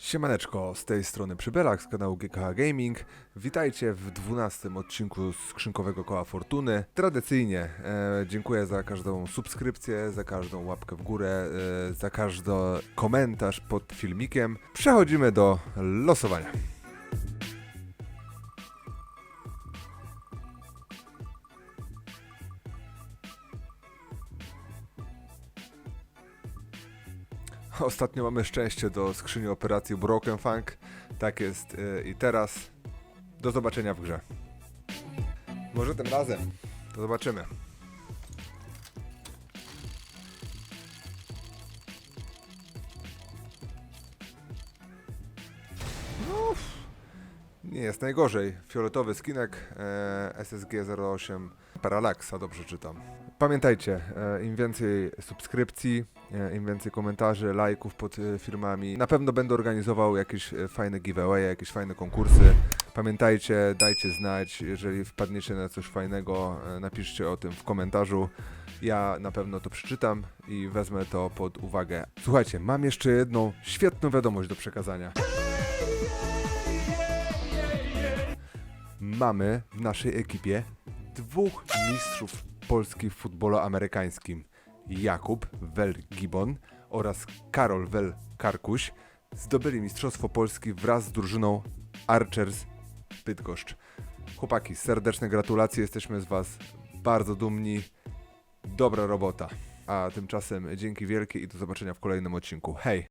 Siemaneczko, z tej strony Przybelak z kanału GKH Gaming. Witajcie w 12 odcinku Skrzynkowego Koła Fortuny. Tradycyjnie e, dziękuję za każdą subskrypcję, za każdą łapkę w górę, e, za każdy komentarz pod filmikiem. Przechodzimy do losowania. Ostatnio mamy szczęście do skrzyni operacji Broken Funk. Tak jest y, i teraz. Do zobaczenia w grze. Może tym razem. To zobaczymy. Nie jest najgorzej. Fioletowy skinek e, SSG 08 Parallaxa, dobrze czytam. Pamiętajcie, e, im więcej subskrypcji, e, im więcej komentarzy, lajków pod e, filmami, na pewno będę organizował jakieś fajne giveaway, jakieś fajne konkursy. Pamiętajcie, dajcie znać, jeżeli wpadniecie na coś fajnego, napiszcie o tym w komentarzu. Ja na pewno to przeczytam i wezmę to pod uwagę. Słuchajcie, mam jeszcze jedną świetną wiadomość do przekazania. mamy w naszej ekipie dwóch mistrzów Polski w futbolu amerykańskim. Jakub Wel-Gibon oraz Karol Wel-Karkuś zdobyli Mistrzostwo Polski wraz z drużyną Archers Bydgoszcz. Chłopaki, serdeczne gratulacje, jesteśmy z Was bardzo dumni. Dobra robota. A tymczasem dzięki wielkie i do zobaczenia w kolejnym odcinku. Hej!